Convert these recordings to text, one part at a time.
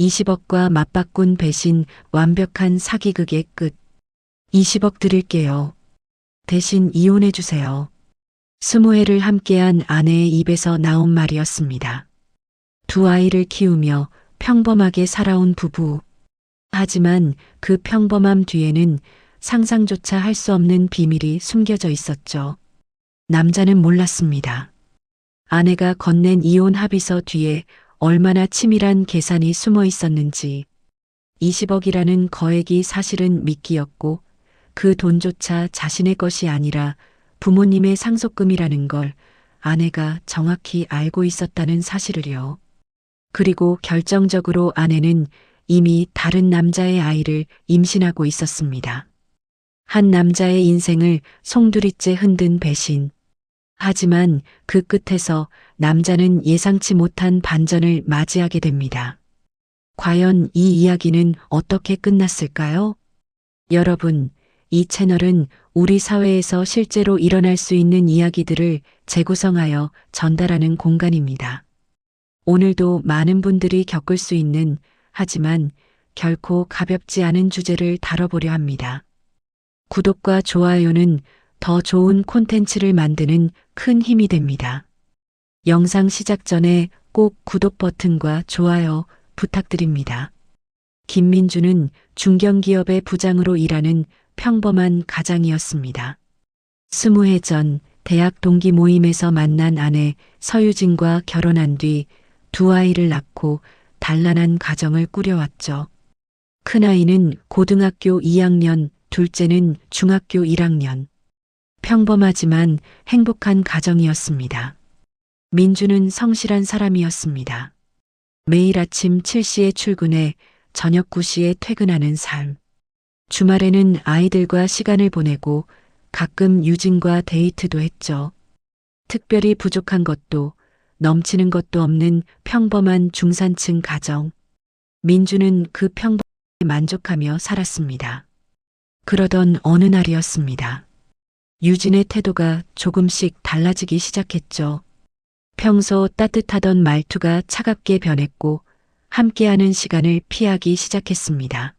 20억과 맞바꾼 배신 완벽한 사기극의 끝. 20억 드릴게요. 대신 이혼해 주세요. 스무 해를 함께한 아내의 입에서 나온 말이었습니다. 두 아이를 키우며 평범하게 살아온 부부. 하지만 그 평범함 뒤에는 상상조차 할 수 없는 비밀이 숨겨져 있었죠. 남자는 몰랐습니다. 아내가 건넨 이혼 합의서 뒤에 얼마나 치밀한 계산이 숨어 있었는지 20억이라는 거액이 사실은 미끼였고 그 돈조차 자신의 것이 아니라 부모님의 상속금이라는 걸 아내가 정확히 알고 있었다는 사실을요. 그리고 결정적으로 아내는 이미 다른 남자의 아이를 임신하고 있었습니다. 한 남자의 인생을 송두리째 흔든 배신. 하지만 그 끝에서 남자는 예상치 못한 반전을 맞이하게 됩니다. 과연 이 이야기는 어떻게 끝났을까요? 여러분, 이 채널은 우리 사회에서 실제로 일어날 수 있는 이야기들을 재구성하여 전달하는 공간입니다. 오늘도 많은 분들이 겪을 수 있는 하지만 결코 가볍지 않은 주제를 다뤄보려 합니다. 구독과 좋아요는 더 좋은 콘텐츠를 만드는 큰 힘이 됩니다. 영상 시작 전에 꼭 구독 버튼과 좋아요 부탁드립니다. 김민주는 중견기업의 부장으로 일하는 평범한 가장이었습니다. 스무 해 전 대학 동기 모임에서 만난 아내 서유진과 결혼한 뒤 두 아이를 낳고 단란한 가정을 꾸려왔죠. 큰아이는 고등학교 2학년, 둘째는 중학교 1학년. 평범하지만 행복한 가정이었습니다. 민주는 성실한 사람이었습니다. 매일 아침 7시에 출근해 저녁 9시에 퇴근하는 삶. 주말에는 아이들과 시간을 보내고 가끔 유진과 데이트도 했죠. 특별히 부족한 것도 넘치는 것도 없는 평범한 중산층 가정. 민주는 그 평범에 만족하며 살았습니다. 그러던 어느 날이었습니다. 유진의 태도가 조금씩 달라지기 시작했죠. 평소 따뜻하던 말투가 차갑게 변했고 함께하는 시간을 피하기 시작했습니다.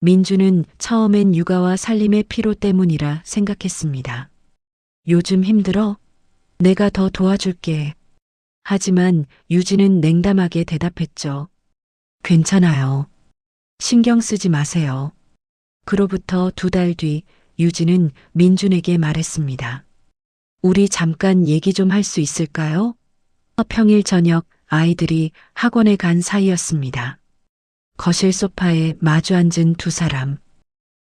민주는 처음엔 육아와 살림의 피로 때문이라 생각했습니다. 요즘 힘들어? 내가 더 도와줄게. 하지만 유진은 냉담하게 대답했죠. 괜찮아요. 신경 쓰지 마세요. 그로부터 두 달 뒤 유진은 민준에게 말했습니다. 우리 잠깐 얘기 좀 할 수 있을까요? 평일 저녁 아이들이 학원에 간 사이였습니다. 거실 소파에 마주 앉은 두 사람.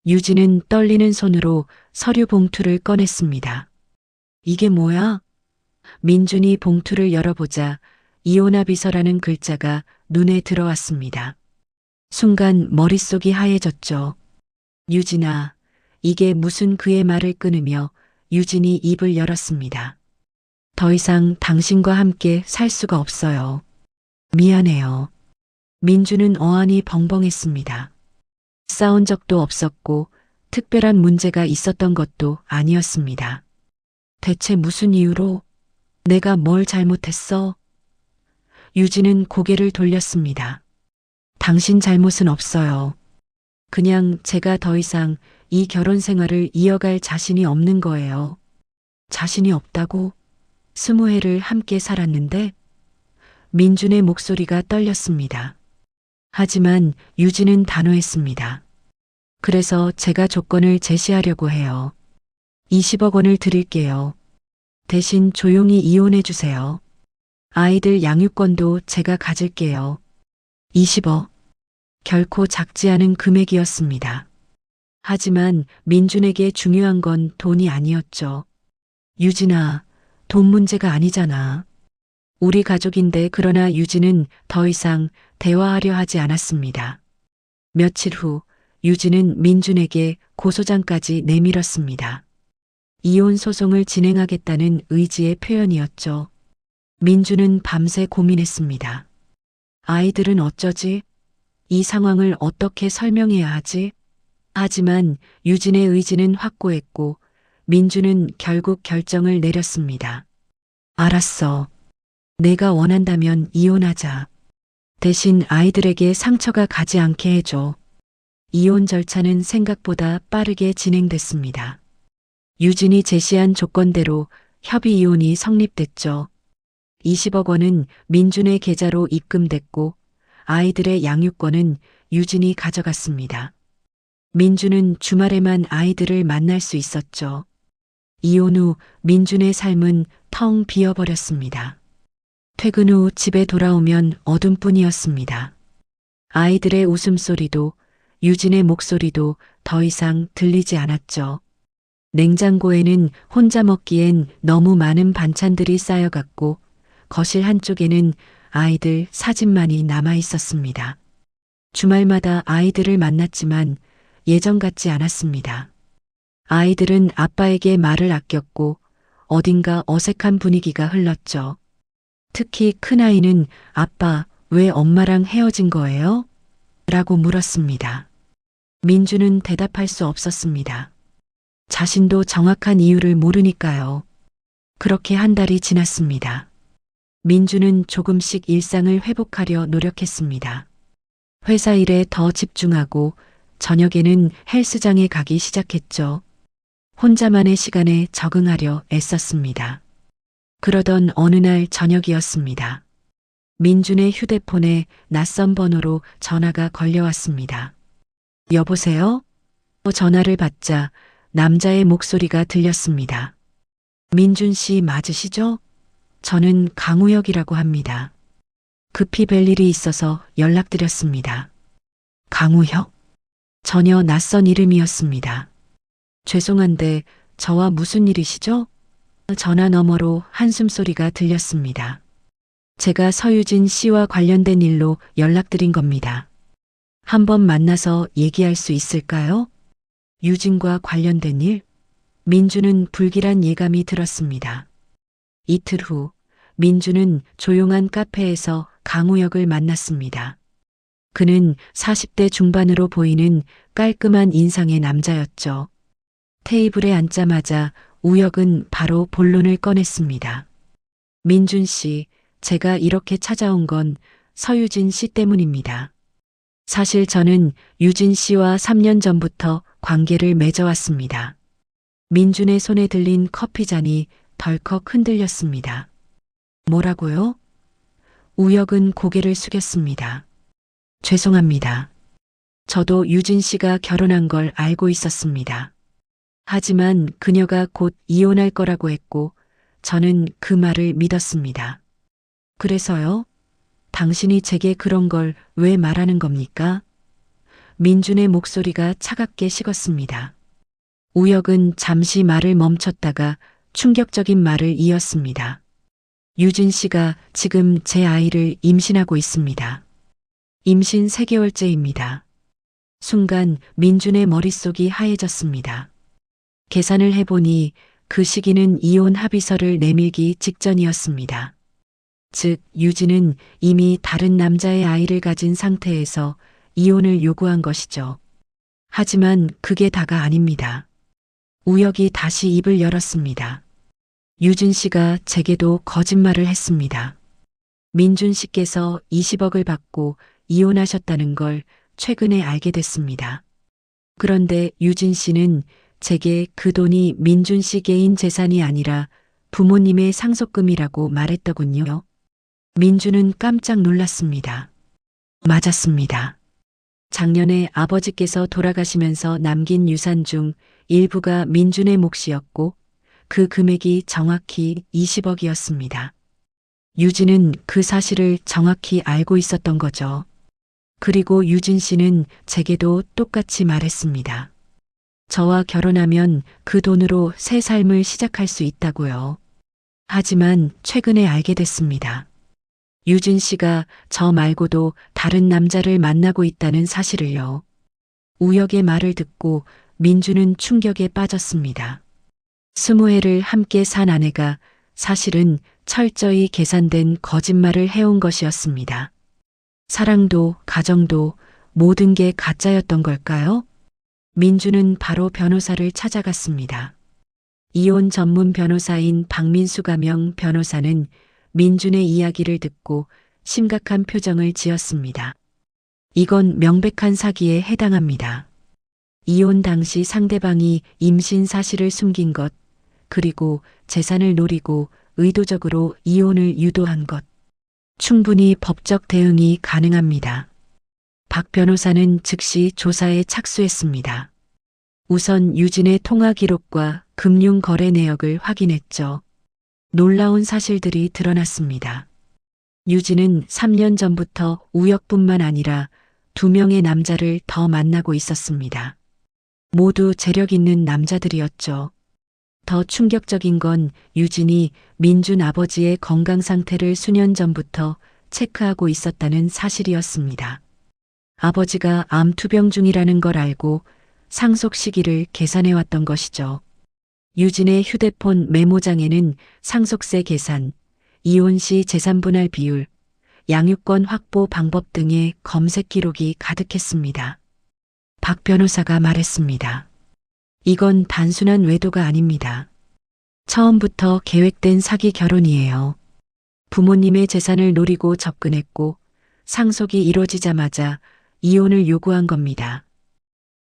유진은 떨리는 손으로 서류 봉투를 꺼냈습니다. 이게 뭐야? 민준이 봉투를 열어보자 이혼합의서라는 글자가 눈에 들어왔습니다. 순간 머릿속이 하얘졌죠. 유진아, 이게 무슨 그의 말을 끊으며 유진이 입을 열었습니다. 더 이상 당신과 함께 살 수가 없어요. 미안해요. 민주는 어안이 벙벙했습니다. 싸운 적도 없었고 특별한 문제가 있었던 것도 아니었습니다. 대체 무슨 이유로 내가 뭘 잘못했어? 유진은 고개를 돌렸습니다. 당신 잘못은 없어요. 그냥 제가 더 이상 이 결혼 생활을 이어갈 자신이 없는 거예요. 자신이 없다고? 스무 해를 함께 살았는데? 민준의 목소리가 떨렸습니다. 하지만 유진은 단호했습니다. 그래서 제가 조건을 제시하려고 해요. 20억 원을 드릴게요. 대신 조용히 이혼해 주세요. 아이들 양육권도 제가 가질게요. 20억. 결코 작지 않은 금액이었습니다. 하지만 민준에게 중요한 건 돈이 아니었죠. 유진아, 돈 문제가 아니잖아. 우리 가족인데 그러나 유진은 더 이상 대화하려 하지 않았습니다. 며칠 후 유진은 민준에게 고소장까지 내밀었습니다. 이혼 소송을 진행하겠다는 의지의 표현이었죠. 민준은 밤새 고민했습니다. 아이들은 어쩌지? 이 상황을 어떻게 설명해야 하지? 하지만 유진의 의지는 확고했고 민주는 결국 결정을 내렸습니다. 알았어. 내가 원한다면 이혼하자. 대신 아이들에게 상처가 가지 않게 해줘. 이혼 절차는 생각보다 빠르게 진행됐습니다. 유진이 제시한 조건대로 협의 이혼이 성립됐죠. 20억 원은 민준의 계좌로 입금됐고 아이들의 양육권은 유진이 가져갔습니다. 민준은 주말에만 아이들을 만날 수 있었죠. 이혼 후 민준의 삶은 텅 비어버렸습니다. 퇴근 후 집에 돌아오면 어둠뿐이었습니다. 아이들의 웃음소리도 유진의 목소리도 더 이상 들리지 않았죠. 냉장고에는 혼자 먹기엔 너무 많은 반찬들이 쌓여갔고 거실 한쪽에는 아이들 사진만이 남아 있었습니다. 주말마다 아이들을 만났지만 예전 같지 않았습니다. 아이들은 아빠에게 말을 아꼈고 어딘가 어색한 분위기가 흘렀죠. 특히 큰아이는 아빠, 왜 엄마랑 헤어진 거예요? 라고 물었습니다. 민주는 대답할 수 없었습니다. 자신도 정확한 이유를 모르니까요. 그렇게 한 달이 지났습니다. 민주는 조금씩 일상을 회복하려 노력했습니다. 회사 일에 더 집중하고 저녁에는 헬스장에 가기 시작했죠. 혼자만의 시간에 적응하려 애썼습니다. 그러던 어느 날 저녁이었습니다. 민준의 휴대폰에 낯선 번호로 전화가 걸려왔습니다. 여보세요? 전화를 받자 남자의 목소리가 들렸습니다. 민준 씨 맞으시죠? 저는 강우혁이라고 합니다. 급히 뵐 일이 있어서 연락드렸습니다. 강우혁? 전혀 낯선 이름이었습니다. 죄송한데 저와 무슨 일이시죠? 전화 너머로 한숨소리가 들렸습니다. 제가 서유진 씨와 관련된 일로 연락드린 겁니다. 한번 만나서 얘기할 수 있을까요? 유진과 관련된 일? 민주는 불길한 예감이 들었습니다. 이틀 후 민주는 조용한 카페에서 강우혁을 만났습니다. 그는 40대 중반으로 보이는 깔끔한 인상의 남자였죠. 테이블에 앉자마자 우혁은 바로 본론을 꺼냈습니다. 민준 씨, 제가 이렇게 찾아온 건 서유진 씨 때문입니다. 사실 저는 유진 씨와 3년 전부터 관계를 맺어왔습니다. 민준의 손에 들린 커피잔이 덜컥 흔들렸습니다. 뭐라고요? 우혁은 고개를 숙였습니다. 죄송합니다. 저도 유진 씨가 결혼한 걸 알고 있었습니다. 하지만 그녀가 곧 이혼할 거라고 했고 저는 그 말을 믿었습니다. 그래서요? 당신이 제게 그런 걸 왜 말하는 겁니까? 민준의 목소리가 차갑게 식었습니다. 우혁은 잠시 말을 멈췄다가 충격적인 말을 이었습니다. 유진 씨가 지금 제 아이를 임신하고 있습니다. 임신 3개월째입니다. 순간 민준의 머릿속이 하얘졌습니다. 계산을 해보니 그 시기는 이혼 합의서를 내밀기 직전이었습니다. 즉, 유진은 이미 다른 남자의 아이를 가진 상태에서 이혼을 요구한 것이죠. 하지만 그게 다가 아닙니다. 우혁이 다시 입을 열었습니다. 유진 씨가 제게도 거짓말을 했습니다. 민준 씨께서 20억을 받고 이혼하셨다는 걸 최근에 알게 됐습니다. 그런데 유진 씨는 제게 그 돈이 민준 씨 개인 재산이 아니라 부모님의 상속금이라고 말했더군요. 민준은 깜짝 놀랐습니다. 맞았습니다. 작년에 아버지께서 돌아가시면서 남긴 유산 중 일부가 민준의 몫이었고 그 금액이 정확히 20억이었습니다. 유진은 그 사실을 정확히 알고 있었던 거죠. 그리고 유진 씨는 제게도 똑같이 말했습니다. 저와 결혼하면 그 돈으로 새 삶을 시작할 수 있다고요. 하지만 최근에 알게 됐습니다. 유진 씨가 저 말고도 다른 남자를 만나고 있다는 사실을요. 우혁의 말을 듣고 민주는 충격에 빠졌습니다. 스무 해를 함께 산 아내가 사실은 철저히 계산된 거짓말을 해온 것이었습니다. 사랑도 가정도 모든 게 가짜였던 걸까요? 민주는 바로 변호사를 찾아갔습니다. 이혼 전문 변호사인 박민수 가명 변호사는 민준의 이야기를 듣고 심각한 표정을 지었습니다. 이건 명백한 사기에 해당합니다. 이혼 당시 상대방이 임신 사실을 숨긴 것, 그리고 재산을 노리고 의도적으로 이혼을 유도한 것. 충분히 법적 대응이 가능합니다. 박 변호사는 즉시 조사에 착수했습니다. 우선 유진의 통화 기록과 금융 거래 내역을 확인했죠. 놀라운 사실들이 드러났습니다. 유진은 3년 전부터 우혁뿐만 아니라 두 명의 남자를 더 만나고 있었습니다. 모두 재력 있는 남자들이었죠. 더 충격적인 건 유진이 민준 아버지의 건강 상태를 수년 전부터 체크하고 있었다는 사실이었습니다. 아버지가 암 투병 중이라는 걸 알고 상속 시기를 계산해 왔던 것이죠. 유진의 휴대폰 메모장에는 상속세 계산, 이혼 시 재산 분할 비율, 양육권 확보 방법 등의 검색 기록이 가득했습니다. 박 변호사가 말했습니다. 이건 단순한 외도가 아닙니다. 처음부터 계획된 사기 결혼이에요. 부모님의 재산을 노리고 접근했고 상속이 이루어지자마자 이혼을 요구한 겁니다.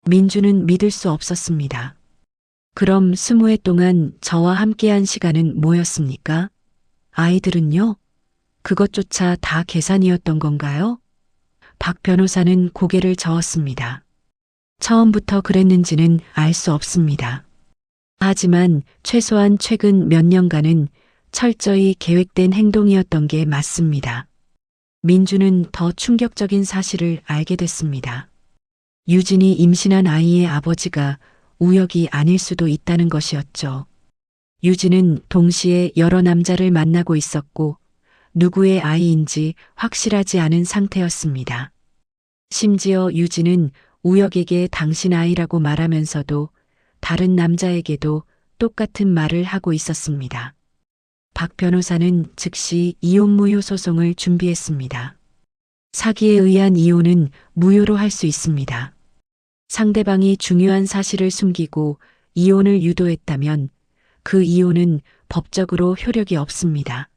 민주는 믿을 수 없었습니다. 그럼 스무 해 동안 저와 함께한 시간은 뭐였습니까? 아이들은요? 그것조차 다 계산이었던 건가요? 박 변호사는 고개를 저었습니다. 처음부터 그랬는지는 알 수 없습니다. 하지만 최소한 최근 몇 년간은 철저히 계획된 행동이었던 게 맞습니다. 민주는 더 충격적인 사실을 알게 됐습니다. 유진이 임신한 아이의 아버지가 우혁이 아닐 수도 있다는 것이었죠. 유진은 동시에 여러 남자를 만나고 있었고 누구의 아이인지 확실하지 않은 상태였습니다. 심지어 유진은 우혁에게 당신 아이라고 말하면서도 다른 남자에게도 똑같은 말을 하고 있었습니다. 박 변호사는 즉시 이혼 무효 소송을 준비했습니다. 사기에 의한 이혼은 무효로 할 수 있습니다. 상대방이 중요한 사실을 숨기고 이혼을 유도했다면 그 이혼은 법적으로 효력이 없습니다.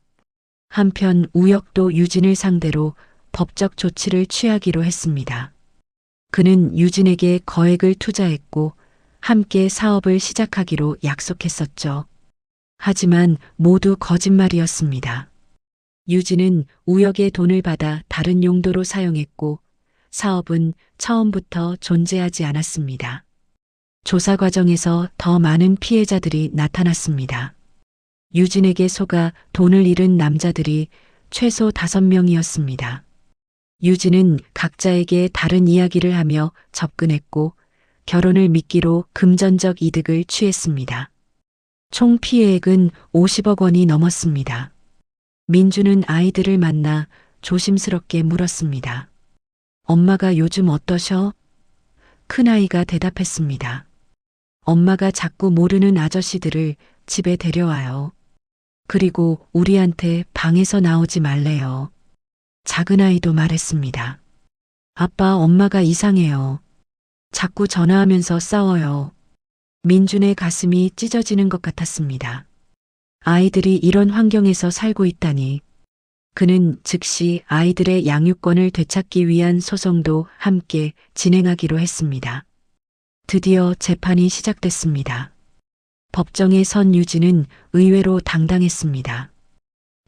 한편 우혁도 유진을 상대로 법적 조치를 취하기로 했습니다. 그는 유진에게 거액을 투자했고 함께 사업을 시작하기로 약속했었죠. 하지만 모두 거짓말이었습니다. 유진은 우혁의 돈을 받아 다른 용도로 사용했고 사업은 처음부터 존재하지 않았습니다. 조사 과정에서 더 많은 피해자들이 나타났습니다. 유진에게 속아 돈을 잃은 남자들이 최소 5명이었습니다. 유진은 각자에게 다른 이야기를 하며 접근했고 결혼을 미끼로 금전적 이득을 취했습니다. 총 피해액은 50억 원이 넘었습니다. 민주는 아이들을 만나 조심스럽게 물었습니다. 엄마가 요즘 어떠셔? 큰아이가 대답했습니다. 엄마가 자꾸 모르는 아저씨들을 집에 데려와요. 그리고 우리한테 방에서 나오지 말래요. 작은 아이도 말했습니다. 아빠, 엄마가 이상해요. 자꾸 전화하면서 싸워요. 민준의 가슴이 찢어지는 것 같았습니다. 아이들이 이런 환경에서 살고 있다니. 그는 즉시 아이들의 양육권을 되찾기 위한 소송도 함께 진행하기로 했습니다. 드디어 재판이 시작됐습니다. 법정에 선 유진은 의외로 당당했습니다.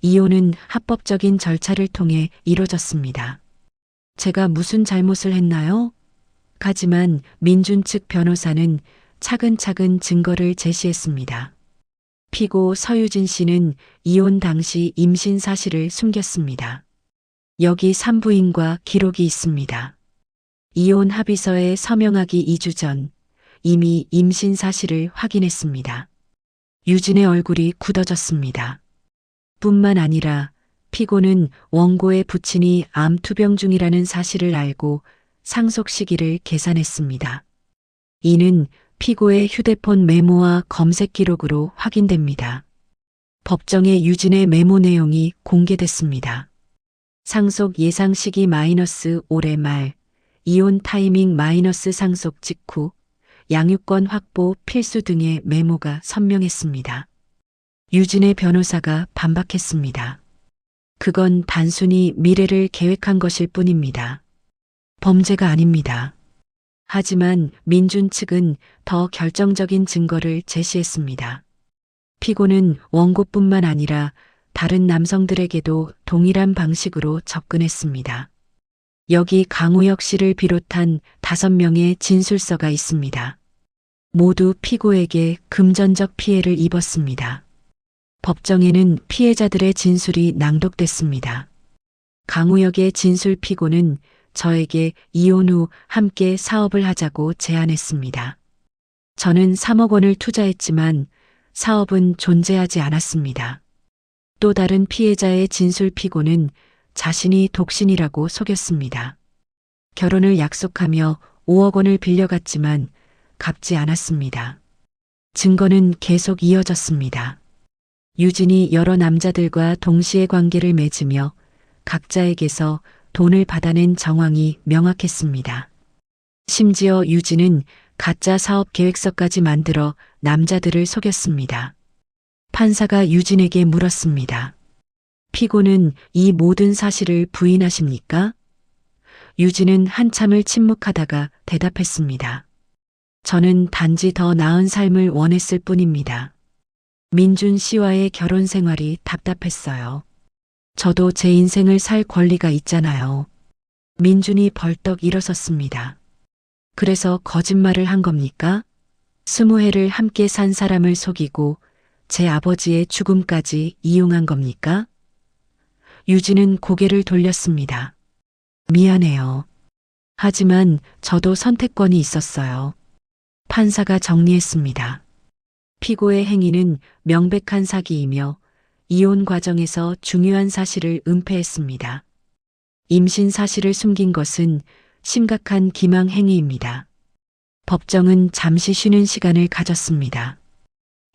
이혼은 합법적인 절차를 통해 이루어졌습니다. 제가 무슨 잘못을 했나요? 하지만 민준 측 변호사는 차근차근 증거를 제시했습니다. 피고 서유진 씨는 이혼 당시 임신 사실을 숨겼습니다. 여기 산부인과 기록이 있습니다. 이혼 합의서에 서명하기 2주 전 이미 임신 사실을 확인했습니다. 유진의 얼굴이 굳어졌습니다. 뿐만 아니라 피고는 원고의 부친이 암 투병 중이라는 사실을 알고 상속 시기를 계산했습니다. 이는 피고의 휴대폰 메모와 검색 기록으로 확인됩니다. 법정에 유진의 메모 내용이 공개됐습니다. 상속 예상 시기 마이너스 올해 말, 이혼 타이밍 마이너스 상속 직후, 양육권 확보 필수 등의 메모가 선명했습니다. 유진의 변호사가 반박했습니다. 그건 단순히 미래를 계획한 것일 뿐입니다. 범죄가 아닙니다. 하지만 민준 측은 더 결정적인 증거를 제시했습니다. 피고는 원고뿐만 아니라 다른 남성들에게도 동일한 방식으로 접근했습니다. 여기 강우혁 씨를 비롯한 다섯 명의 진술서가 있습니다. 모두 피고에게 금전적 피해를 입었습니다. 법정에는 피해자들의 진술이 낭독됐습니다. 강우혁의 진술 피고는 저에게 이혼 후 함께 사업을 하자고 제안했습니다. 저는 3억 원을 투자했지만 사업은 존재하지 않았습니다. 또 다른 피해자의 진술 피고는 자신이 독신이라고 속였습니다. 결혼을 약속하며 5억 원을 빌려갔지만 갚지 않았습니다. 증거는 계속 이어졌습니다. 유진이 여러 남자들과 동시에 관계를 맺으며 각자에게서 돈을 받아낸 정황이 명확했습니다. 심지어 유진은 가짜 사업 계획서까지 만들어 남자들을 속였습니다. 판사가 유진에게 물었습니다. 피고는 이 모든 사실을 부인하십니까? 유진은 한참을 침묵하다가 대답했습니다. 저는 단지 더 나은 삶을 원했을 뿐입니다. 민준 씨와의 결혼 생활이 답답했어요. 저도 제 인생을 살 권리가 있잖아요. 민준이 벌떡 일어섰습니다. 그래서 거짓말을 한 겁니까? 스무 해를 함께 산 사람을 속이고 제 아버지의 죽음까지 이용한 겁니까? 유진은 고개를 돌렸습니다. 미안해요. 하지만 저도 선택권이 있었어요. 판사가 정리했습니다. 피고의 행위는 명백한 사기이며 이혼 과정에서 중요한 사실을 은폐했습니다. 임신 사실을 숨긴 것은 심각한 기망 행위입니다. 법정은 잠시 쉬는 시간을 가졌습니다.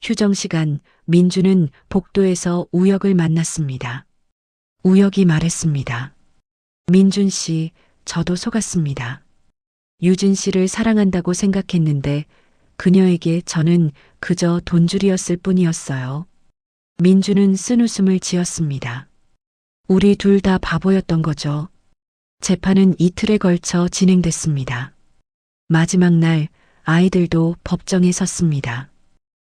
휴정 시간, 민주는 복도에서 우혁을 만났습니다. 우혁이 말했습니다. 민준 씨, 저도 속았습니다. 유진 씨를 사랑한다고 생각했는데 그녀에게 저는 그저 돈줄이었을 뿐이었어요. 민주는 쓴 웃음을 지었습니다. 우리 둘 다 바보였던 거죠. 재판은 이틀에 걸쳐 진행됐습니다. 마지막 날 아이들도 법정에 섰습니다.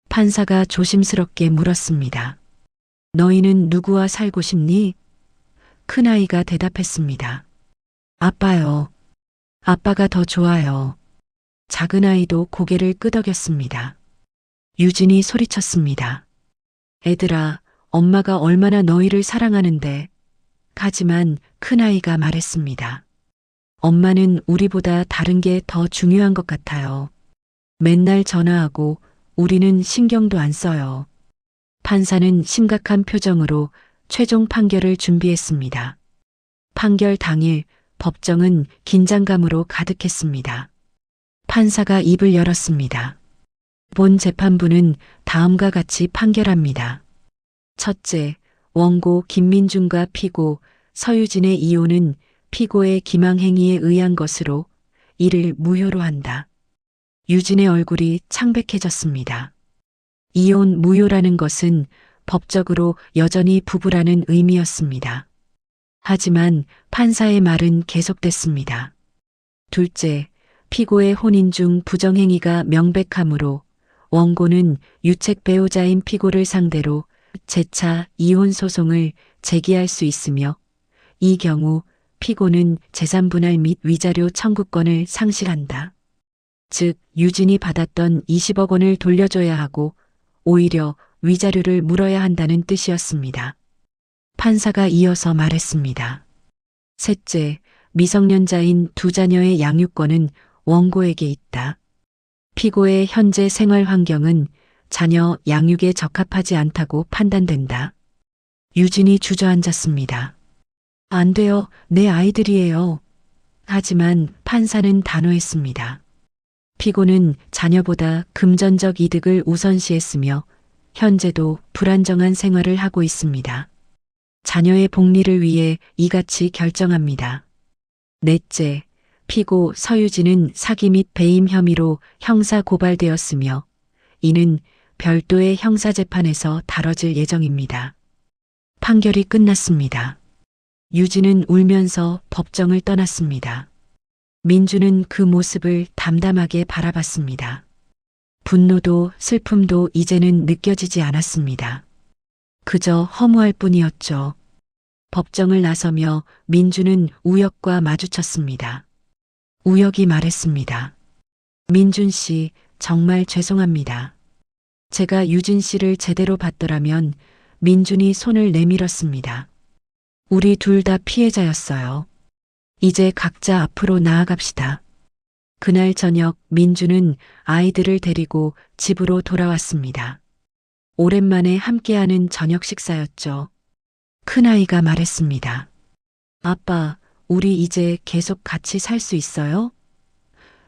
판사가 조심스럽게 물었습니다. 너희는 누구와 살고 싶니? 큰아이가 대답했습니다. 아빠요. 아빠가 더 좋아요. 작은아이도 고개를 끄덕였습니다. 유진이 소리쳤습니다. 애들아, 엄마가 얼마나 너희를 사랑하는데. 하지만 큰아이가 말했습니다. 엄마는 우리보다 다른 게 더 중요한 것 같아요. 맨날 전화하고 우리는 신경도 안 써요. 판사는 심각한 표정으로 최종 판결을 준비했습니다. 판결 당일 법정은 긴장감으로 가득했습니다. 판사가 입을 열었습니다. 본 재판부는 다음과 같이 판결합니다. 첫째, 원고 김민중과 피고 서유진의 이혼은 피고의 기망행위에 의한 것으로 이를 무효로 한다. 유진의 얼굴이 창백해졌습니다. 이혼 무효라는 것은 법적으로 여전히 부부라는 의미였습니다. 하지만 판사의 말은 계속됐습니다. 둘째, 피고의 혼인 중 부정행위가 명백하므로 원고는 유책 배우자인 피고를 상대로 재차 이혼 소송을 제기할 수 있으며 이 경우 피고는 재산 분할 및 위자료 청구권을 상실한다. 즉, 유진이 받았던 20억 원을 돌려줘야 하고 오히려 위자료를 물어야 한다는 뜻이었습니다. 판사가 이어서 말했습니다. 셋째, 미성년자인 두 자녀의 양육권은 원고에게 있다. 피고의 현재 생활 환경은 자녀 양육에 적합하지 않다고 판단된다. 유진이 주저앉았습니다. 안 돼요. 내 아이들이에요. 하지만 판사는 단호했습니다. 피고는 자녀보다 금전적 이득을 우선시했으며 현재도 불안정한 생활을 하고 있습니다. 자녀의 복리를 위해 이같이 결정합니다. 넷째, 피고 서유진은 사기 및 배임 혐의로 형사 고발되었으며 이는 별도의 형사재판에서 다뤄질 예정입니다. 판결이 끝났습니다. 유진은 울면서 법정을 떠났습니다. 민주는 그 모습을 담담하게 바라봤습니다. 분노도 슬픔도 이제는 느껴지지 않았습니다. 그저 허무할 뿐이었죠. 법정을 나서며 민주는 우혁과 마주쳤습니다. 우혁이 말했습니다. 민준 씨, 정말 죄송합니다. 제가 유진 씨를 제대로 봤더라면 민준이 손을 내밀었습니다. 우리 둘 다 피해자였어요. 이제 각자 앞으로 나아갑시다. 그날 저녁 민주는 아이들을 데리고 집으로 돌아왔습니다. 오랜만에 함께하는 저녁 식사였죠. 큰아이가 말했습니다. 아빠, 우리 이제 계속 같이 살 수 있어요?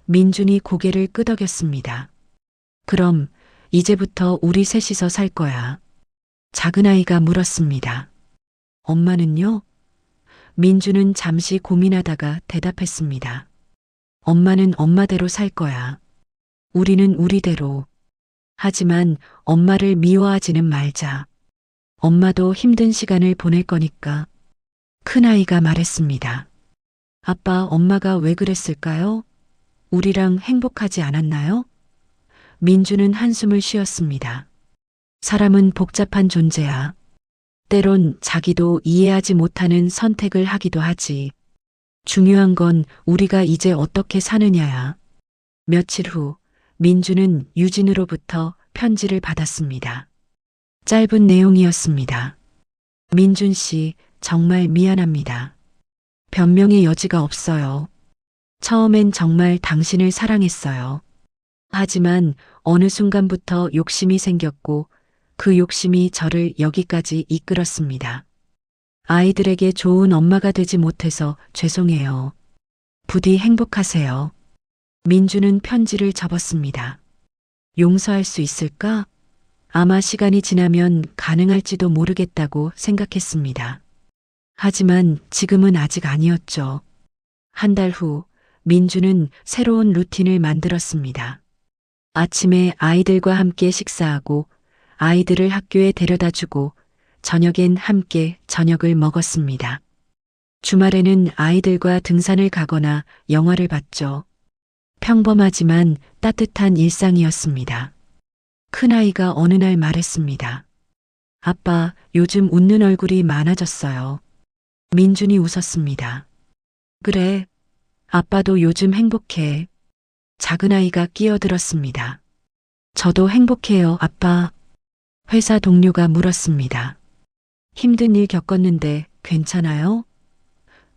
민준이 고개를 끄덕였습니다. 그럼 이제부터 우리 셋이서 살 거야. 작은아이가 물었습니다. 엄마는요? 민주는 잠시 고민하다가 대답했습니다. 엄마는 엄마대로 살 거야. 우리는 우리대로. 하지만 엄마를 미워하지는 말자. 엄마도 힘든 시간을 보낼 거니까. 큰아이가 말했습니다. 아빠, 엄마가 왜 그랬을까요? 우리랑 행복하지 않았나요? 민주는 한숨을 쉬었습니다. 사람은 복잡한 존재야. 때론 자기도 이해하지 못하는 선택을 하기도 하지. 중요한 건 우리가 이제 어떻게 사느냐야. 며칠 후 민주는 유진으로부터 편지를 받았습니다. 짧은 내용이었습니다. 민준 씨, 정말 미안합니다. 변명의 여지가 없어요. 처음엔 정말 당신을 사랑했어요. 하지만 어느 순간부터 욕심이 생겼고 그 욕심이 저를 여기까지 이끌었습니다. 아이들에게 좋은 엄마가 되지 못해서 죄송해요. 부디 행복하세요. 민주는 편지를 접었습니다. 용서할 수 있을까? 아마 시간이 지나면 가능할지도 모르겠다고 생각했습니다. 하지만 지금은 아직 아니었죠. 한 달 후, 민주는 새로운 루틴을 만들었습니다. 아침에 아이들과 함께 식사하고 아이들을 학교에 데려다 주고 저녁엔 함께 저녁을 먹었습니다. 주말에는 아이들과 등산을 가거나 영화를 봤죠. 평범하지만 따뜻한 일상이었습니다. 큰아이가 어느 날 말했습니다. 아빠, 요즘 웃는 얼굴이 많아졌어요. 민준이 웃었습니다. 그래, 아빠도 요즘 행복해. 작은아이가 끼어들었습니다. 저도 행복해요, 아빠. 회사 동료가 물었습니다. 힘든 일 겪었는데 괜찮아요?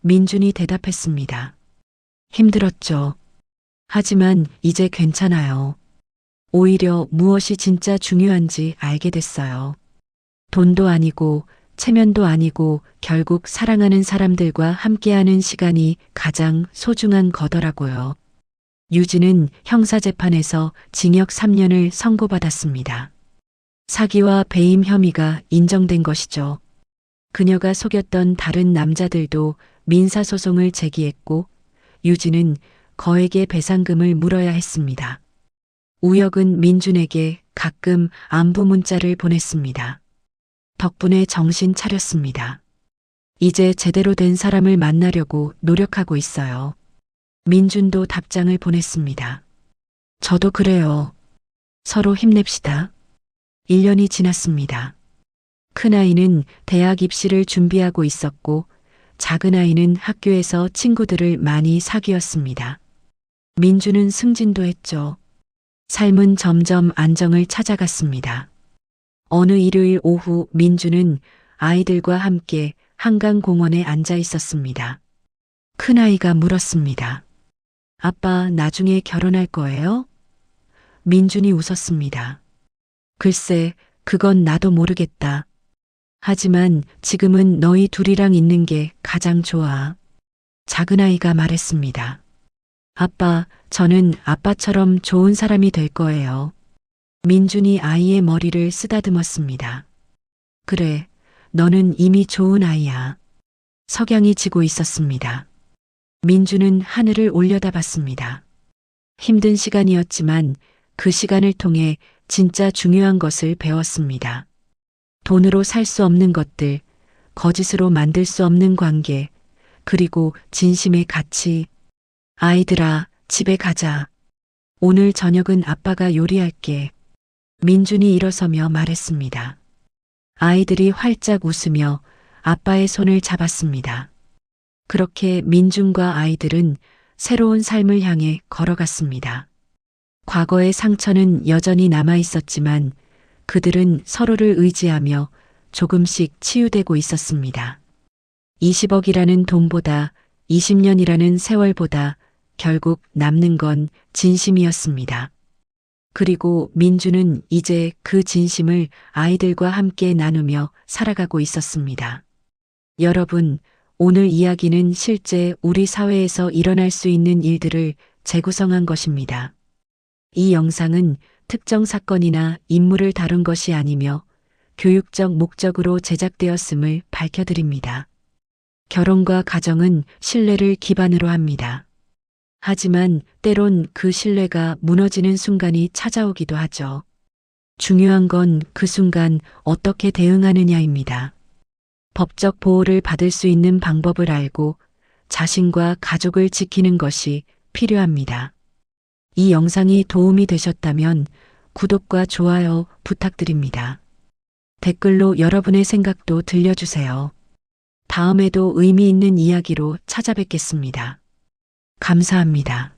민준이 대답했습니다. 힘들었죠. 하지만 이제 괜찮아요. 오히려 무엇이 진짜 중요한지 알게 됐어요. 돈도 아니고 체면도 아니고 결국 사랑하는 사람들과 함께하는 시간이 가장 소중한 거더라고요. 유진은 형사재판에서 징역 3년을 선고받았습니다. 사기와 배임 혐의가 인정된 것이죠. 그녀가 속였던 다른 남자들도 민사소송을 제기했고 유진은 거액의 배상금을 물어야 했습니다. 우혁은 민준에게 가끔 안부 문자를 보냈습니다. 덕분에 정신 차렸습니다. 이제 제대로 된 사람을 만나려고 노력하고 있어요. 민준도 답장을 보냈습니다. 저도 그래요. 서로 힘냅시다. 1년이 지났습니다. 큰아이는 대학 입시를 준비하고 있었고 작은아이는 학교에서 친구들을 많이 사귀었습니다. 민주는 승진도 했죠. 삶은 점점 안정을 찾아갔습니다. 어느 일요일 오후 민주는 아이들과 함께 한강 공원에 앉아 있었습니다. 큰아이가 물었습니다. 아빠 나중에 결혼할 거예요? 민준이 웃었습니다. 글쎄, 그건 나도 모르겠다. 하지만 지금은 너희 둘이랑 있는 게 가장 좋아. 작은아이가 말했습니다. 아빠, 저는 아빠처럼 좋은 사람이 될 거예요. 민준이 아이의 머리를 쓰다듬었습니다. 그래, 너는 이미 좋은 아이야. 석양이 지고 있었습니다. 민주는 하늘을 올려다봤습니다. 힘든 시간이었지만 그 시간을 통해 진짜 중요한 것을 배웠습니다. 돈으로 살 수 없는 것들, 거짓으로 만들 수 없는 관계, 그리고 진심의 가치. 아이들아, 집에 가자. 오늘 저녁은 아빠가 요리할게. 민준이 일어서며 말했습니다. 아이들이 활짝 웃으며 아빠의 손을 잡았습니다. 그렇게 민준과 아이들은 새로운 삶을 향해 걸어갔습니다. 과거의 상처는 여전히 남아 있었지만 그들은 서로를 의지하며 조금씩 치유되고 있었습니다. 20억이라는 돈보다 20년이라는 세월보다 결국 남는 건 진심이었습니다. 그리고 민주는 이제 그 진심을 아이들과 함께 나누며 살아가고 있었습니다. 여러분, 오늘 이야기는 실제 우리 사회에서 일어날 수 있는 일들을 재구성한 것입니다. 이 영상은 특정 사건이나 인물을 다룬 것이 아니며 교육적 목적으로 제작되었음을 밝혀드립니다. 결혼과 가정은 신뢰를 기반으로 합니다. 하지만 때론 그 신뢰가 무너지는 순간이 찾아오기도 하죠. 중요한 건 그 순간 어떻게 대응하느냐입니다. 법적 보호를 받을 수 있는 방법을 알고 자신과 가족을 지키는 것이 필요합니다. 이 영상이 도움이 되셨다면 구독과 좋아요 부탁드립니다. 댓글로 여러분의 생각도 들려주세요. 다음에도 의미 있는 이야기로 찾아뵙겠습니다. 감사합니다.